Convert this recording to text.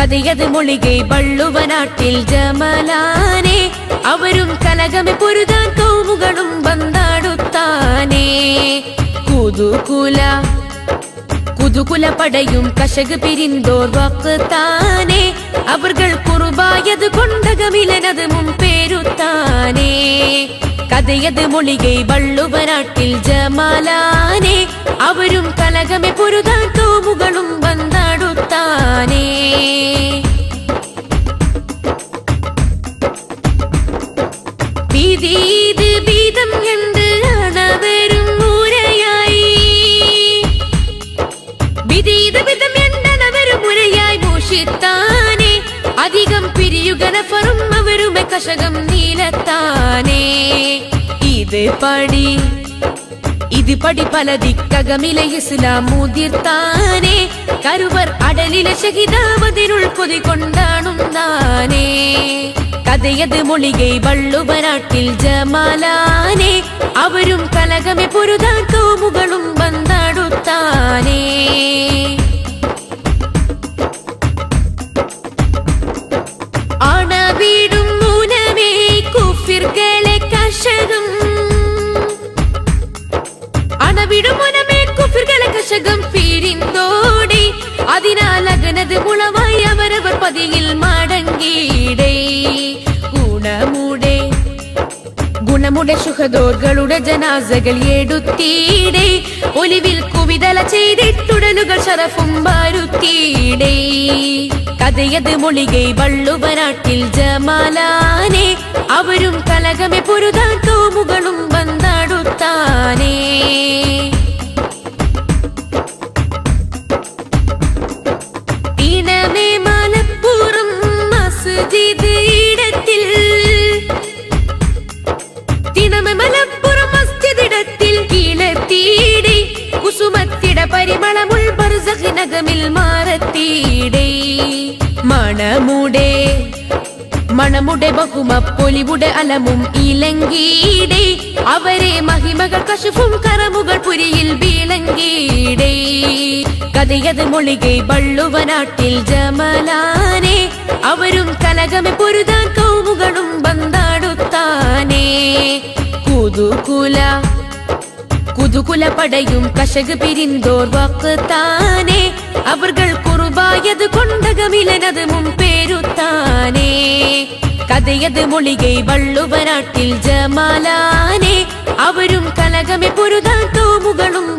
കഥയത് മൊഴികை വള്ളുവ നാട്ടിൽ ജമലാനെ അവരും കലകമെ പൊരുതാൻ കോമുകളും ബന്ധാടുത്താനേ കുതുകുല കുതുകുല പടയും കശക് പിരിന്തോർ വക്കുത്താനേ അവർ കുറുബായത് കൊണ്ടകമിലനത് മുമ്പേരുത്താനേ കഥയത് മൊഴികை വള്ളുവ നാട്ടിൽ ജമാലാനെ അവരും കലകമെ വീതീത് വീതം കണ്ട് അണവരും മുരയായി. വിധീത് വിധം എണ്ടനവരും മുരയായി മോഷിത്താനേ. അധികം പിരിയുഗനഫറും അവരുമെ കഷകം നീലത്താനേ. ഇത് പടി ഇത് പടി പല ദിക്കകമിലെ ഇസ്ലാം മുതിർത്താനേ. കരുവർ അടലിലെ ശഹിതാവതിനുൾ കൊതി കൊണ്ടാണുന്നാനേ കഥയത് മൊഴികை വള്ളുവ നാട്ടിൽ ജമാലാനെ അവരും കലകമെ പൊരുതാൻ കോമുകളും ബന്ധാടുത്താനേ ഗുണമുടെ സുഖദോർകളുടെ ജനാസകൾ എടുത്തീടെ. ഒലിവിൽ കുവിതല ചെയ്തിട്ടുടലുകൾ ശരഫും വരുത്തീടെ. കഥയത് മൊളികൈ വള്ളുവനാട്ടിൽ ജമാലാനെ. അവരും കലകമെ പൊരുതാൻ കോമുകളും ബന്ധാടുത്താനേ ബർസഖിനകമിൽ മാറത്തീടേ. മണമുടെ മണമുടെ ബഹുമ പൊലിവുടെ അലമും ഇലങ്കീടെ. അവരെ മഹിമകൾ കശുഫും കറമുകൾ പുരിയിൽ വീളങ്കീടെ കഥയത് മൊളികെ വള്ളുവനാട്ടിൽ ജമലാനെ. അവരും കലകമെ പൊരുതാൻ കൗമുകളും ബന്ധാടുത്താനേ. കുതുകുല புதுகுல படையும் கசகு பிரிந்தோர் வாக்குத்தானே. அவர்கள் குருபாயது கொண்டகமிலனது மும்பேருத்தானே கதையது மொழிகை வள்ளுவராட்டில் ஜமாலானே. அவரும் கலகமே பொருதான் தூமுகளும்